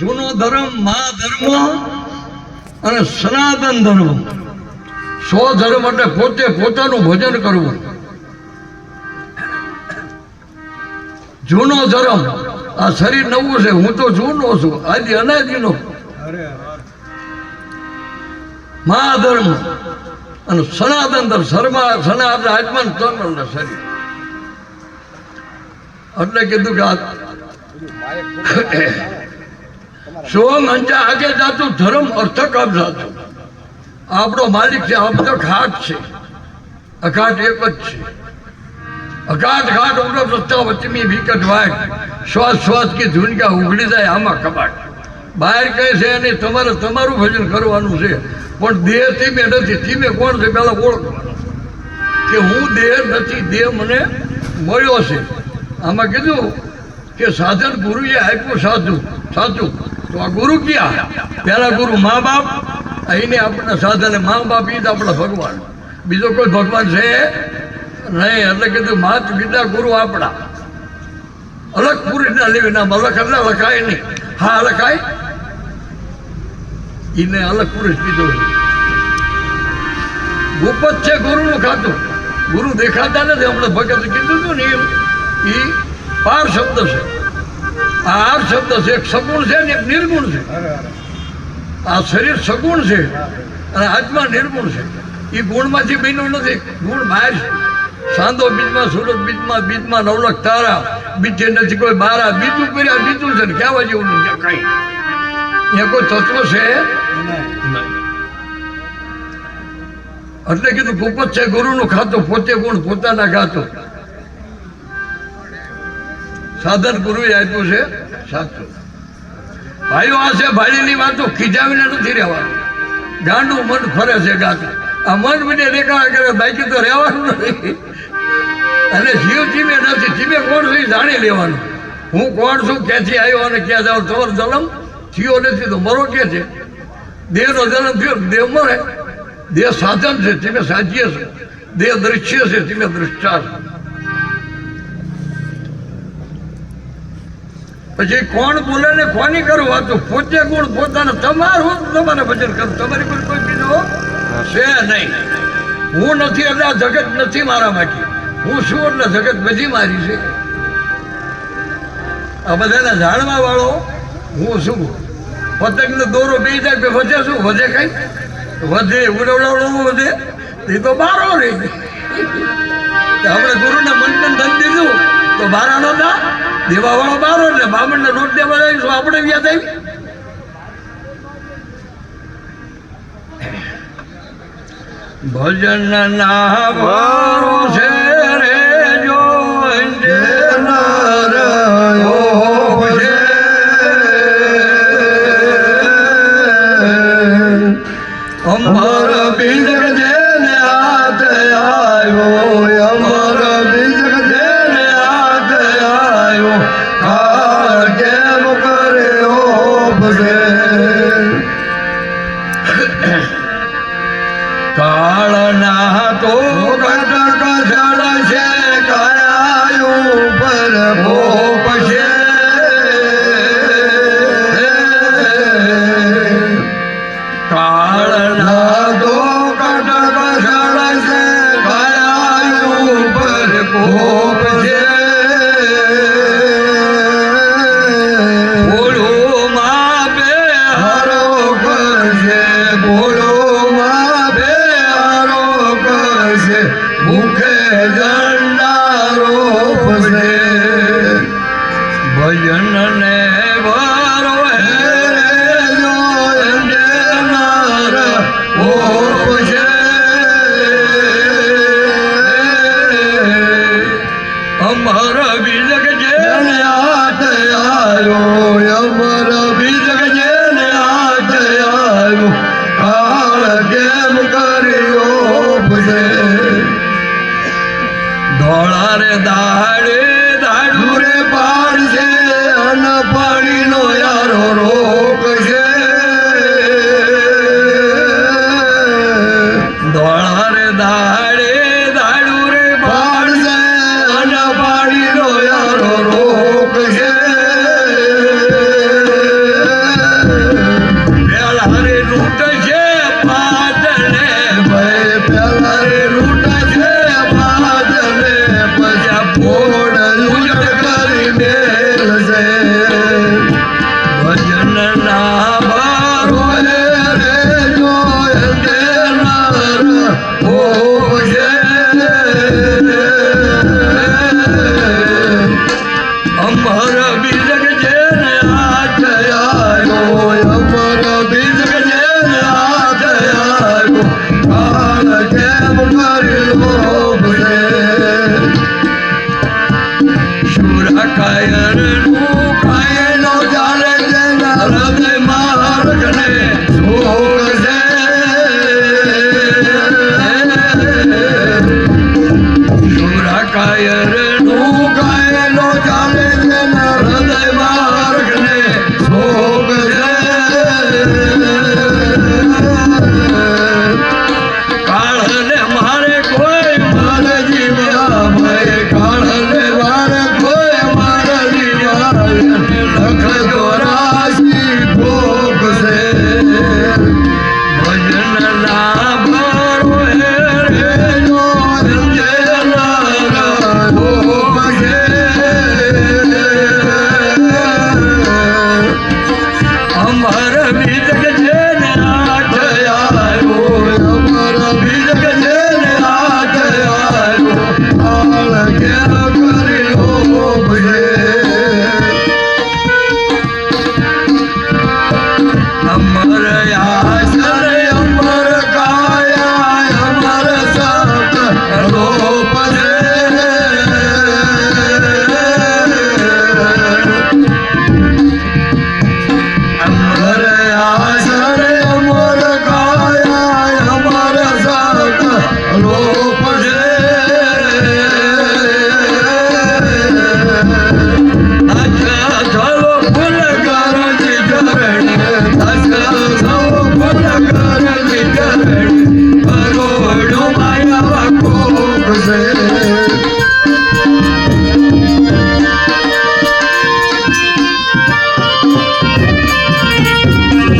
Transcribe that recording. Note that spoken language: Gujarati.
જૂનો ધર્મ, મા ધર્મ અને સનાતન ધર્મ. સો ધર્મ એટલે પોતે પોતાનું ભજન કરવું. જૂનો ધર્મ, આ શરીર નવું છે, હું તો જૂનો છું આદિ અનાદિનો મહાધર્મ અને સનાતન ધર્મ, શર્મા સનાતન આત્મન તન શરીર. એટલે કીધું કે આ સોમ અંજા આગે જાતું? ધર્મ અર્થક જાતું. આપણો માલિક છે, આમ તો ઘાટ છે. અઘાટ એક જ છે. અઘાટ, ઘાટ ઉગ્ર સત્તા વચ્ચેની વિકટ વાઘ શ્વાસ શ્વાસ કે ઝુંડકા ઉઘડી જાય આમાં કબાટ. બહાર કહે છે અને તમારે તમારું ભજન કરવાનું છે, પણ દેહ ધીમે નથી. ધીમે કોણ છે? પેલા ઓળખવાનું. કે હું દેહ નથી, દેહ મને મળ્યો છે. આમાં કીધું કે સાધન ગુરુએ આપ્યું સાચું સાચું ગુરુ ક્યાં? પેલા ગુરુ મા બાપ અહીંને આપણને સાધન મા બાપ એ જ આપણા ભગવાન. બીજો કોઈ ભગવાન છે? નહીં, એટલે કીધું માત પિતા ગુરુ આપણા. અલગ પુરુષ ના લેવી નામ અલગ એટલે લખાય નહીં. હા, લખાય? એને અલગ પુરુષ કીધો ગુપત છે ગુરુનું ખાતું. ગુરુ દેખાતા નથી, હમણાં ભગત કીધું હતું ને એ પાર શબ્દ છે. આ શબ્દ છે, એક સગુણ છે ને એક નિર્ગુણ છે. આ શરીર સગુણ છે અને આત્મા નિર્ગુણ છે. એ ગુણમાંથી બન્યું નથી, ગુણ બહાર છે. સાંધો બીજમાં, સુરત બીજમાં બીજમાં, નવલખ તારા, બીજે નથી કોઈ બારા, બીજું કર્યા, બીજું છે ને કહેવા જેવું નથી કઈ. અહીંયા કોઈ તત્વ છે? એટલે કીધું ગુપત છે ગુરુનું ખાતું, પોતે ગુણ પોતાના ખાતું. સાધન ગુરુએ આપ્યું છે સાચું ભાઈઓ, આ છે ભાઈની વાતો ખીજાવીને નથી રહેવાનું. ગાંડું મન ફરે છે ગાતું આ મન મને રેખા કરે બાકી તો રહેવાનું નથી. અને જીવ જીમે નથી. જીમે કોણ છે જાણી લેવાનું. હું કોણ છું, ક્યાંથી આવ્યો અને ક્યાં જાઉં? તમારો જન્મ થયો નથી તો મરો કે છે? દેહનો જન્મ થયો દેહ મરે. દેહ સાધન છે, તમે સાધ્ય છે. દેહ દૃશ્ય છે, તમે દ્રષ્ટા છો. પછી કોણ બોલે ને કોની કરું વાતો પોતે ગુણ પોતાને તમારું તમારે ભજન કરું. તમારી પર કોઈ બીજો છે નહીં. હું નથી એટલે આ જગત નથી મારા માટે હું શું એટલે જગત બધી મારી છે. આ બધાના ઝાડવા વાળો હું શું પતંગનો દોરો બે જાય વધે શું? વધે કઈ? વધે, ઉડવડાવડો વધે. એ તો બારો રહી આપણે ગુરુને મંડન ધન દીધું. તો બારા નતા દેવાવાળો બારો એટલે બામણને નોટ દેવા જાય શું આપણે વ્યાજ આવી? ભજન ના ભરો છે રે જો અંબર બિંદર જેને હાથ કાળના તો કટક જળ છે કયા ઉપર ભો